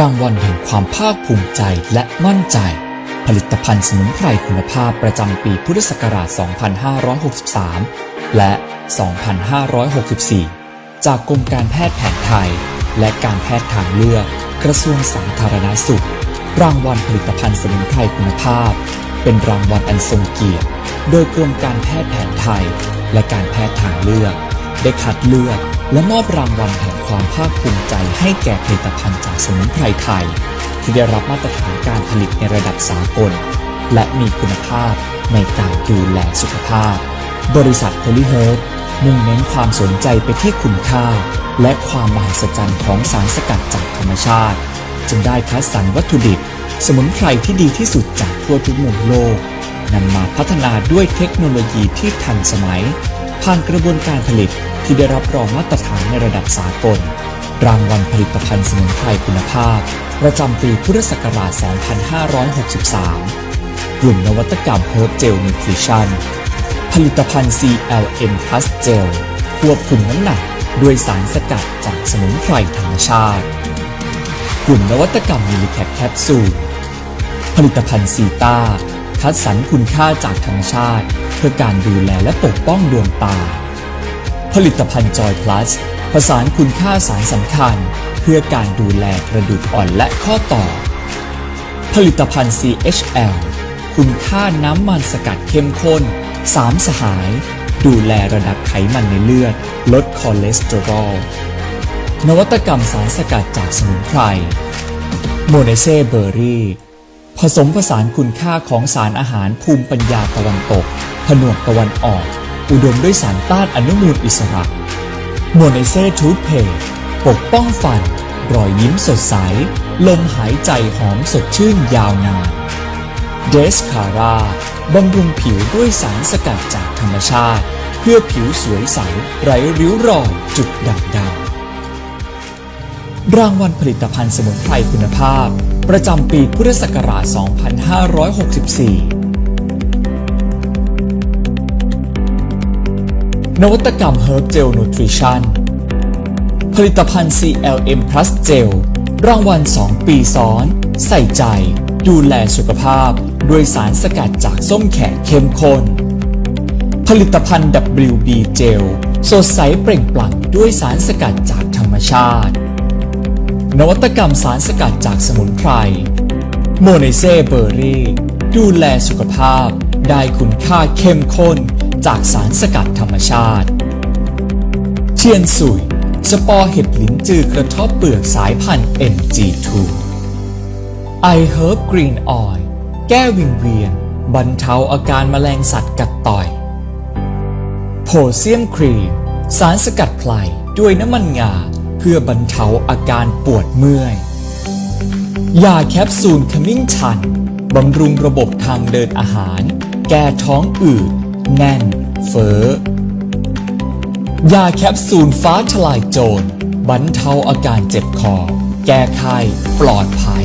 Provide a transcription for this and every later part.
รางวัลแห่งความภาคภูมิใจและมั่นใจ ผลิตภัณฑ์สมุนไพรคุณภาพประจำปีพุทธศักราช 2563 และ 2564 จากกรมการแพทย์แผนไทย และการแพทย์ทางเลือก กระทรวงสาธารณสุข รางวัลผลิตภัณฑ์สมุนไพรคุณภาพ เป็นรางวัลอันทรงเกียรติ โดยกรมการแพทย์แผนไทย และการแพทย์ทางเลือก ได้คัดเลือก และมอบรางวัลแห่งความภาคภูมิใจให้แก่ผลิตภัณฑ์จากสมุนไพรไทย ที่ได้รับมาตรฐานการผลิตในระดับสากล และมีคุณภาพในการดูแลสุขภาพ บริษัทโพลิเฮิร์บมุ่งเน้นความสนใจไปที่คุณค่า และความมหัศจรรย์ของสารสกัดจากธรรมชาติ จึงได้คัดสรรวัตถุดิบ สมุนไพรที่ดีที่สุดจากทั่วทุกมุมโลกนำมาพัฒนาด้วยเทคโนโลยีที่ทันสมัย ผ่านกระบวนการผลิตที่ได้รับรองมาตรฐานในระดับสากล รางวัลผลิตภัณฑ์สมุนไพรคุณภาพ ประจำปีพุทธศักราช 2563 กลุ่มนวัตกรรมเฮิร์บเจลนิวทริชั่นผลิตภัณฑ์ CLM Plus Gel ควบคุมน้ำหนักด้วยสารสกัดจากสมุนไพรธรรมชาติ กลุ่มนวัตกรรมมิลิแคปแคปซูลผลิตภัณฑ์ซีตา คัดสรรคุณค่าจากธรรมชาติ เพื่อการดูแลและปกป้องดวงตา ผลิตภัณฑ์จอย plus ผสานคุณค่าสารสำคัญ เพื่อการดูแลกระดูกอ่อนและข้อต่อ ผลิตภัณฑ์ CHL คุณค่าน้ำมันสกัดเข้มข้น3สหาย ดูแลระดับไขมันในเลือด ลดคอเลสเตอรอล นวัตกรรมสารสกัดจากสมุนไพร โมเนเซเบอร์รี่ ผสมผสานคุณค่าของสารอาหารภูมิปัญญาตะวันตก ผนวกตะวันออก อุดมด้วยสารต้านอนุมูลอิสระโมเนเซทูธเพย์ปกป้องฟัน รอยยิ้มสดใส ลมหายใจหอมสดชื่นยาวนานเดสคาร่าบำรุงผิวด้วยสารสกัดจากธรรมชาติ เพื่อผิวสวยใส ไร้ริ้วรอยจุดด่างดำรางวัลผลิตภัณฑ์สมุนไพรคุณภาพ ประจำปีพุทธศักราช 2564 นวัตกรรม Herb Gel Nutrition ผลิตภัณฑ์ CLM Plus Gel รางวัล 2 ปีซ้อน ใส่ใจ ดูแลสุขภาพ ด้วยสารสกัดจากส้มแขกเข้มข้น ผลิตภัณฑ์ WB Gel สดใสเปล่งปลั่งด้วยสารสกัดจากธรรมชาติ นวัตกรรมสารสกัดจากสมุนไพร โมเนเซเบอร์รี่ ดูแลสุขภาพ ได้คุณค่าเข้มข้นจากสารสกัดธรรมชาติเทียนสุย สปอร์เห็ดลิ้นจือกระทบเปลือกสายพันธุ์ MG2 I Herb Green Oil แก้วิงเวียน บรรเทาอาการแมลงสัตว์กัดต่อยโพเซียมครีม สารสกัดไพลด้วยน้ำมันงา พื่อบรรเทาอาการปวดเมื่อย ยาแคปซูลขมิ้นชันบำรุงระบบทางเดินอาหาร แก้ท้องอืด แน่น เฟ้อยาแคปซูลฟ้าทลายโจรบรรเทาอาการเจ็บคอ แก้ไข้ปลอดภัย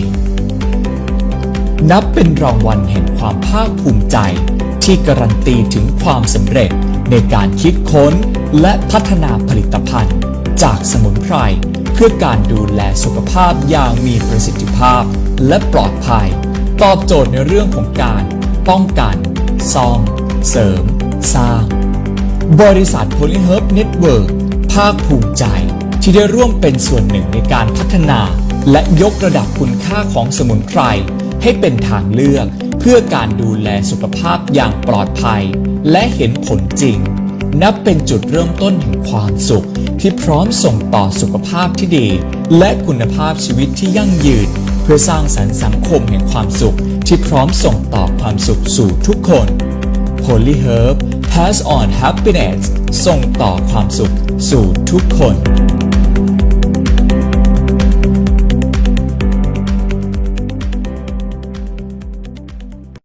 นับเป็นรางวัลแห่งความภาคภูมิใจ ที่การันตีถึงความสำเร็จในการคิดค้นและพัฒนาผลิตภัณฑ์ จากสมุนไพร เพื่อการดูแลสุขภาพอย่างมีประสิทธิภาพ และปลอดภัย ตอบโจทย์ในเรื่องของการ ป้องกัน ซ่อม เสริม สร้าง บริษัทโพลิเฮิร์บเน็ตเวิร์กภาคภูมิใจ ที่ได้ร่วมเป็นส่วนหนึ่งในการพัฒนา และยกระดับคุณค่าของสมุนไพร ให้เป็นทางเลือก เพื่อการดูแลสุขภาพอย่างปลอดภัย และเห็นผลจริง นับเป็นจุดเริ่มต้นแห่งความสุข ที่พร้อมส่งต่อสุขภาพที่ดี และคุณภาพชีวิตที่ยั่งยืน เพื่อสร้างสรรค์สังคมแห่งความสุข ที่พร้อมส่งต่อความสุขสู่ทุกคน Holy Herb Pass on Happiness ส่งต่อความสุขสู่ทุกคน